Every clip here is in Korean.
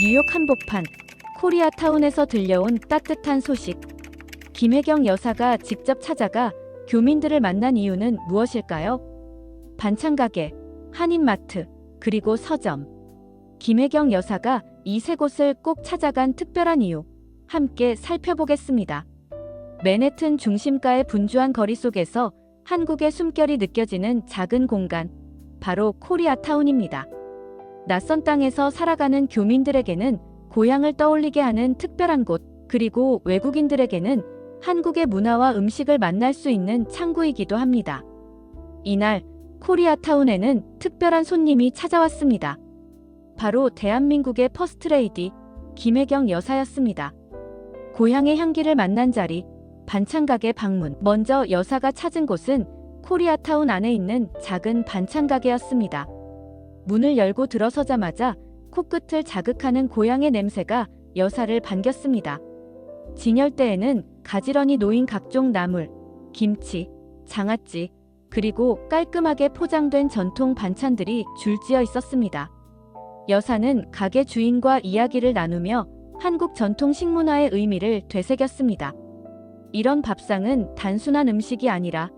뉴욕 한복판 코리아타운에서 들려온 따뜻한 소식. 김혜경 여사가 직접 찾아가 교민들을 만난 이유는 무엇일까요? 반찬가게, 한인마트, 그리고 서점. 김혜경 여사가 이 세 곳을 꼭 찾아간 특별한 이유. 함께 살펴보겠습니다. 맨해튼 중심가의 분주한 거리 속에서 한국의 숨결이 느껴지는 작은 공간. 바로 코리아타운입니다. 낯선 땅에서 살아가는 교민들에게는 고향을 떠올리게 하는 특별한 곳, 그리고 외국인들에게는 한국의 문화와 음식을 만날 수 있는 창구이기도 합니다. 이날 코리아타운에는 특별한 손님이 찾아왔습니다. 바로 대한민국의 퍼스트레이디 김혜경 여사였습니다. 고향의 향기를 만난 자리, 반찬가게 방문. 먼저 여사가 찾은 곳은 코리아타운 안에 있는 작은 반찬가게였습니다. 문을 열고 들어서자마자 코끝을 자극하는 고향의 냄새가 여사를 반겼습니다. 진열대에는 가지런히 놓인 각종 나물, 김치, 장아찌, 그리고 깔끔하게 포장된 전통 반찬들이 줄지어 있었습니다. 여사는 가게 주인과 이야기를 나누며 한국 전통 식문화의 의미를 되새겼습니다. 이런 밥상은 단순한 음식이 아니라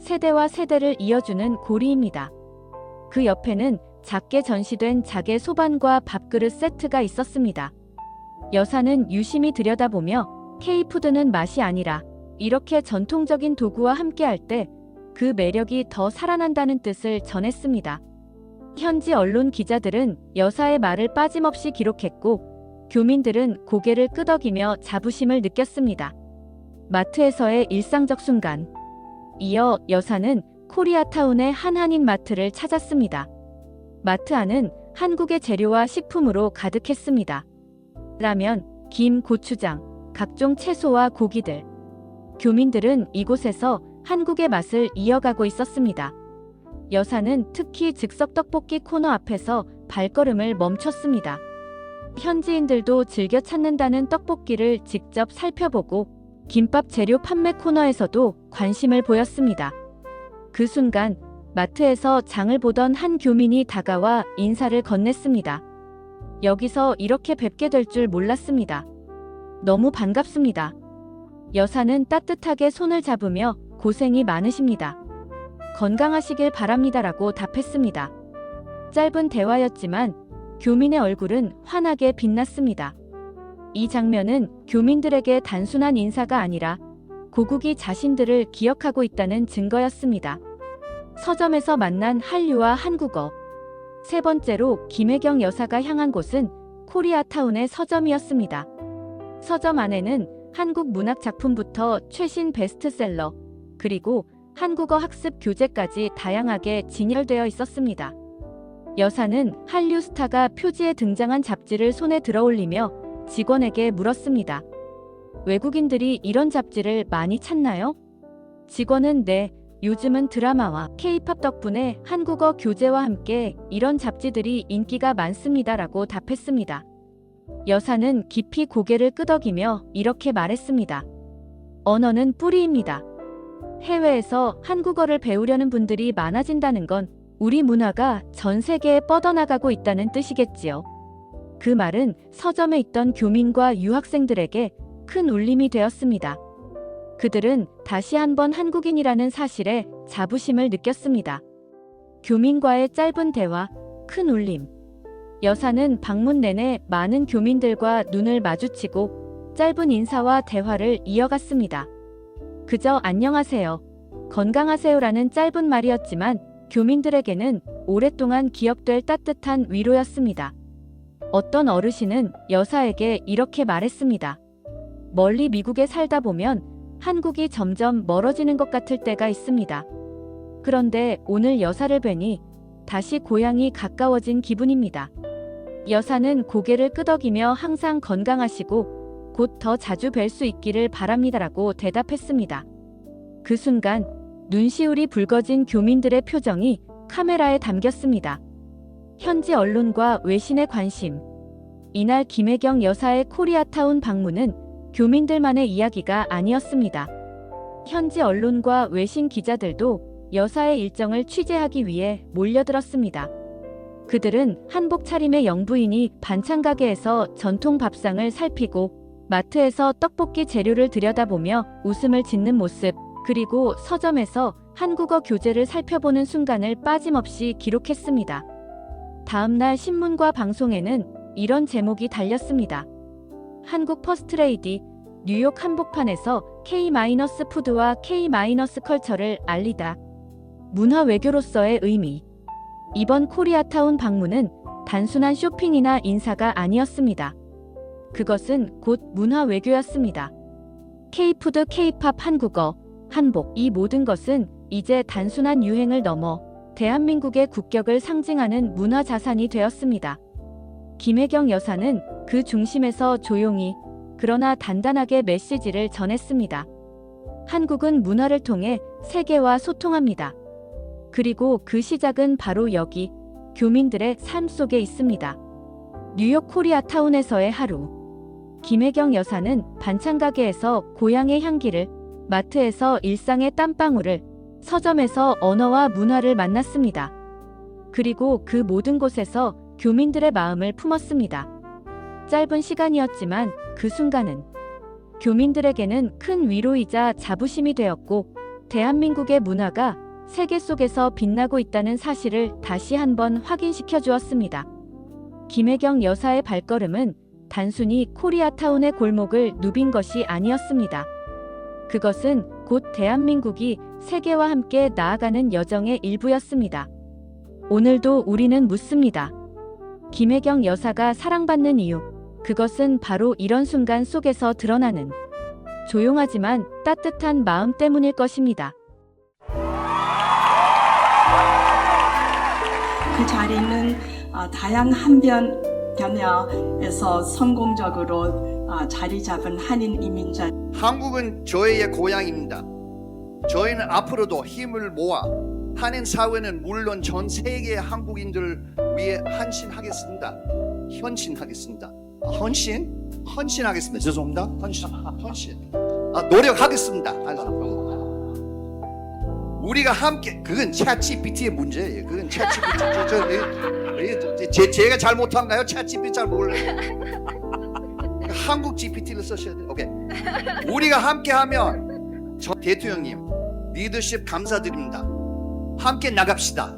세대와 세대를 이어주는 고리입니다. 그 옆에는 작게 전시된 작의 소반과 밥그릇 세트가 있었습니다. 여사는 유심히 들여다보며 K푸드는 맛이 아니라 이렇게 전통적인 도구와 함께할 때 그 매력이 더 살아난다는 뜻을 전했습니다. 현지 언론 기자들은 여사의 말을 빠짐없이 기록했고 교민들은 고개를 끄덕이며 자부심을 느꼈습니다. 마트에서의 일상적 순간. 이어 여사는 코리아타운의 한 한인 마트를 찾았습니다. 마트 안은 한국의 재료와 식품으로 가득했습니다. 라면, 김, 고추장, 각종 채소와 고기들. 교민들은 이곳에서 한국의 맛을 이어가고 있었습니다. 여사는 특히 즉석 떡볶이 코너 앞에서 발걸음을 멈췄습니다. 현지인들도 즐겨 찾는다는 떡볶이를 직접 살펴보고 김밥 재료 판매 코너에서도 관심을 보였습니다. 그 순간 마트에서 장을 보던 한 교민이 다가와 인사를 건넸습니다. 여기서 이렇게 뵙게 될 줄 몰랐습니다. 너무 반갑습니다. 여사는 따뜻하게 손을 잡으며 고생이 많으십니다. 건강하시길 바랍니다라고 답했습니다. 짧은 대화였지만 교민의 얼굴은 환하게 빛났습니다. 이 장면은 교민들에게 단순한 인사가 아니라 고국이 자신들을 기억하고 있다는 증거였습니다. 서점에서 만난 한류와 한국어. 세 번째로 김혜경 여사가 향한 곳은 코리아타운의 서점이었습니다. 서점 안에는 한국 문학 작품부터 최신 베스트셀러, 그리고 한국어 학습 교재까지 다양하게 진열되어 있었습니다. 여사는 한류 스타가 표지에 등장한 잡지를 손에 들어올리며 직원에게 물었습니다. 외국인들이 이런 잡지를 많이 찾나요? 직원은 네, 요즘은 드라마와 케이팝 덕분에 한국어 교재와 함께 이런 잡지들이 인기가 많습니다라고 답했습니다. 여사는 깊이 고개를 끄덕이며 이렇게 말했습니다. 언어는 뿌리입니다. 해외에서 한국어를 배우려는 분들이 많아진다는 건 우리 문화가 전 세계에 뻗어나가고 있다는 뜻이겠지요. 그 말은 서점에 있던 교민과 유학생들에게 큰 울림이 되었습니다. 그들은 다시 한번 한국인이라는 사실에 자부심을 느꼈습니다. 교민과의 짧은 대화, 큰 울림. 여사는 방문 내내 많은 교민들과 눈을 마주치고 짧은 인사와 대화를 이어갔습니다. 그저 안녕하세요. 건강하세요라는 짧은 말이었지만 교민들에게는 오랫동안 기억될 따뜻한 위로였습니다. 어떤 어르신은 여사에게 이렇게 말했습니다. 멀리 미국에 살다 보면 한국이 점점 멀어지는 것 같을 때가 있습니다. 그런데 오늘 여사를 뵈니 다시 고향이 가까워진 기분입니다. 여사는 고개를 끄덕이며 항상 건강하시고 곧 더 자주 뵐 수 있기를 바랍니다라고 대답했습니다. 그 순간 눈시울이 붉어진 교민들의 표정이 카메라에 담겼습니다. 현지 언론과 외신의 관심. 이날 김혜경 여사의 코리아타운 방문은 교민들만의 이야기가 아니었습니다. 현지 언론과 외신 기자들도 여사의 일정을 취재하기 위해 몰려들었습니다. 그들은 한복 차림의 영부인이 반찬 가게에서 전통 밥상을 살피고 마트에서 떡볶이 재료를 들여다보며 웃음을 짓는 모습, 그리고 서점에서 한국어 교재를 살펴보는 순간을 빠짐없이 기록했습니다. 다음날 신문과 방송에는 이런 제목이 달렸습니다. 한국 퍼스트레이디, 뉴욕 한복판에서 K-푸드와 K-컬처를 알리다. 문화 외교로서의 의미. 이번 코리아타운 방문은 단순한 쇼핑이나 인사가 아니었습니다. 그것은 곧 문화 외교였습니다. K푸드, K팝, 한국어, 한복 이 모든 것은 이제 단순한 유행을 넘어 대한민국의 국격을 상징하는 문화 자산이 되었습니다. 김혜경 여사는 그 중심에서 조용히 그러나 단단하게 메시지를 전했습니다. 한국은 문화를 통해 세계와 소통합니다. 그리고 그 시작은 바로 여기 교민들의 삶 속에 있습니다. 뉴욕 코리아타운에서의 하루. 김혜경 여사는 반찬 가게에서 고향의 향기를, 마트에서 일상의 땀방울을, 서점에서 언어와 문화를 만났습니다. 그리고 그 모든 곳에서 교민들의 마음을 품었습니다. 짧은 시간이었지만 그 순간은 교민들에게는 큰 위로이자 자부심이 되었고 대한민국의 문화가 세계 속에서 빛나고 있다는 사실을 다시 한번 확인시켜 주었습니다. 김혜경 여사의 발걸음은 단순히 코리아타운의 골목을 누빈 것이 아니었습니다. 그것은 곧 대한민국이 세계와 함께 나아가는 여정의 일부였습니다. 오늘도 우리는 묻습니다. 김혜경 여사가 사랑받는 이유. 그것은 바로 이런 순간 속에서 드러나는 조용하지만 따뜻한 마음 때문일 것입니다. 그 자리는 어, 다양한 변, 변야에서 성공적으로 어, 자리 잡은 한인 이민자 한국은 저희의 고향입니다. 저희는 앞으로도 힘을 모아 한인 사회는 물론 전 세계의 한국인들을 위해 헌신하겠습니다. 헌신하겠습니다. 아, 헌신? 헌신하겠습니다. 죄송합니다. 헌신. 헌신. 아, 노력하겠습니다. 아, 우리가 함께 그건 챗GPT의 문제예요. 그건 챗GPT 제, 제가 잘못한가요? 챗GPT 잘 몰라요. 한국 GPT를 쓰셔야 돼요. 오케이. 우리가 함께하면 저 대통령님 리더십 감사드립니다. 함께 나갑시다.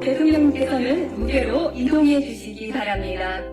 대통령께서는 무대로 이동해 주시기 바랍니다.